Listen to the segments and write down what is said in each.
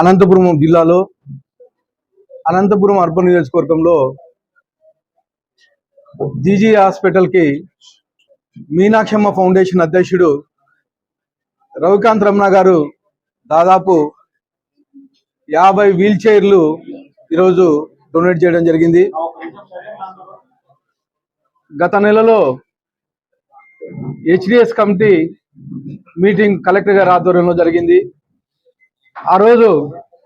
అనంతపురం జిల్లాలో అనంతపురం అర్బన్ నియోజకవర్గంలో జీజీ హాస్పిటల్కి మీనాక్షమ్మ ఫౌండేషన్ అధ్యక్షుడు రవికాంత్ రమణ గారు దాదాపు యాభై వీల్ చైర్లు ఈరోజు డొనేట్ చేయడం జరిగింది. గత నెలలో హెచ్డిఎస్ కమిటీ మీటింగ్ కలెక్టర్ గారి ఆధ్వర్యంలో జరిగింది. ఆ రోజు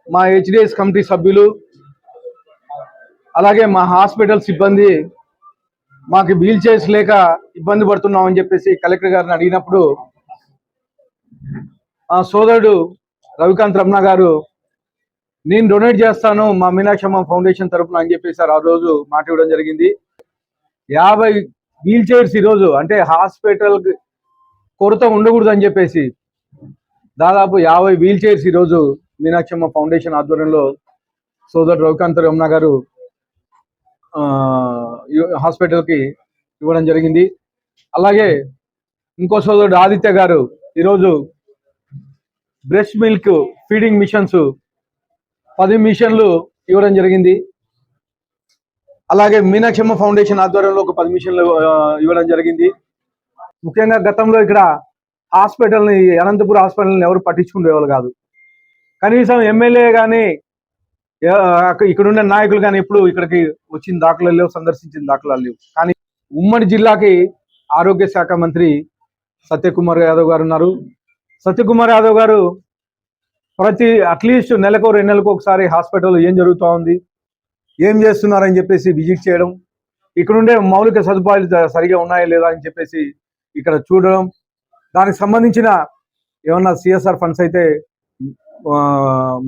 మా హెచ్డిఎస్ కమిటీ సభ్యులు అలాగే మా హాస్పిటల్ సిబ్బంది మాకు వీల్ చైర్స్ లేక ఇబ్బంది పడుతున్నాం అని చెప్పేసి కలెక్టర్ గారిని అడిగినప్పుడు మా సోదరుడు రవికాంత్ రమణ గారు నేను డొనేట్ చేస్తాను మా మీనాక్షమ్మ ఫౌండేషన్ తరపున అని చెప్పేసి ఆ రోజు మాట ఇవ్వడం జరిగింది. యాభై వీల్ చైర్స్ ఈరోజు అంటే హాస్పిటల్ కొరత ఉండకూడదు అని చెప్పేసి దాదాపు యాభై వీల్ చైర్స్ ఈరోజు మీనాక్షమ్మ ఫౌండేషన్ ఆధ్వర్యంలో సోదరు రవికాంత్ రమణ గారు హాస్పిటల్కి ఇవ్వడం జరిగింది. అలాగే ఇంకో సోదరుడు ఆదిత్య గారు ఈరోజు బ్రెస్ట్ మిల్క్ ఫీడింగ్ మిషన్స్ పది మిషన్లు ఇవ్వడం జరిగింది. అలాగే మీనాక్షమ్మ ఫౌండేషన్ ఆధ్వర్యంలో ఒక పది మిషన్లు ఇవ్వడం జరిగింది. ముఖ్యంగా గతంలో ఇక్కడ హాస్పిటల్ని అనంతపురం హాస్పిటల్ని ఎవరు పట్టించుకునేవాళ్ళు కాదు. కనీసం ఎమ్మెల్యే కానీ ఇక్కడున్న నాయకులు కానీ ఎప్పుడు ఇక్కడికి వచ్చిన దాఖలాలు లేవు సందర్శించిన దాఖలాలు లేవు. కానీ ఉమ్మడి జిల్లాకి ఆరోగ్య శాఖ మంత్రి సత్యకుమార్ యాదవ్ గారు ఉన్నారు. సత్యకుమార్ యాదవ్ గారు ప్రతి అట్లీస్ట్ నెలకు రెండు నెలలకు ఒకసారి హాస్పిటల్లో ఏం జరుగుతూ ఉంది ఏం చేస్తున్నారని చెప్పేసి విజిట్ చేయడం ఇక్కడ ఉండే మౌలిక సదుపాయాలు సరిగా ఉన్నాయా లేదా అని చెప్పేసి ఇక్కడ చూడడం దానికి సంబంధించిన ఏమన్నా సిఎస్ఆర్ ఫండ్స్ అయితే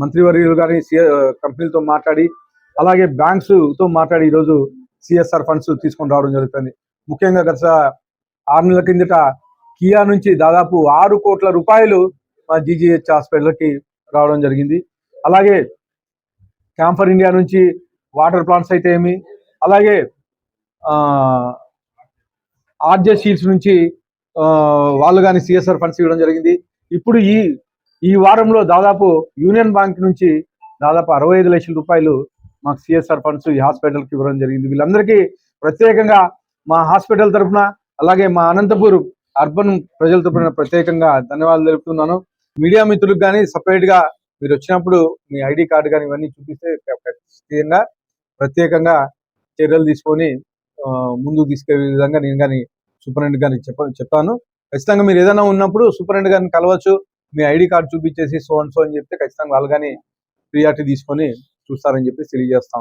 మంత్రివర్యులు కానీ కంపెనీలతో మాట్లాడి అలాగే బ్యాంక్స్తో మాట్లాడి ఈరోజు సిఎస్ఆర్ ఫండ్స్ తీసుకొని రావడం జరుగుతుంది. ముఖ్యంగా గత ఆరు నెలల కిందట కియా నుంచి దాదాపు ఆరు కోట్ల రూపాయలు మా జీజీహెచ్ హాస్పిటల్కి రావడం జరిగింది. అలాగే క్యాంఫర్ ఇండియా నుంచి వాటర్ ప్లాంట్స్ అయితే ఏమి అలాగే ఆర్జే సీట్స్ నుంచి వాళ్ళు కానీ సిఎస్ఆర్ ఫండ్స్ ఇవ్వడం జరిగింది. ఇప్పుడు ఈ ఈ వారంలో దాదాపు యూనియన్ బ్యాంక్ నుంచి దాదాపు అరవై ఐదు లక్షల రూపాయలు మాకు సిఎస్ఆర్ ఫండ్స్ ఈ హాస్పిటల్కి ఇవ్వడం జరిగింది. వీళ్ళందరికీ ప్రత్యేకంగా మా హాస్పిటల్ తరఫున అలాగే మా అనంతపూర్ అర్బన్ ప్రజల తరఫున ప్రత్యేకంగా ధన్యవాదాలు తెలుపుతున్నాను. మీడియా మిత్రులకు కానీ సపరేట్గా మీరు వచ్చినప్పుడు మీ ఐడి కార్డు కానీ ఇవన్నీ చూపిస్తే ఖచ్చితంగా ప్రత్యేకంగా చర్యలు తీసుకొని ముందుకు తీసుకెళ్ళే విధంగా నేను కానీ సూపరింటెండెంట్ గారికి చెప్ప చెప్తాను ఖచ్చితంగా మీరు ఏదైనా ఉన్నప్పుడు సూపరింటెండెంట్ గారిని కలవచ్చు. మీ ఐడి కార్డు చూపించేసి సో అండ్ సో అని చెప్తే ఖచ్చితంగా వాళ్ళు కానీ ప్రియారిటీ తీసుకొని చూస్తారని చెప్పి తెలియజేస్తా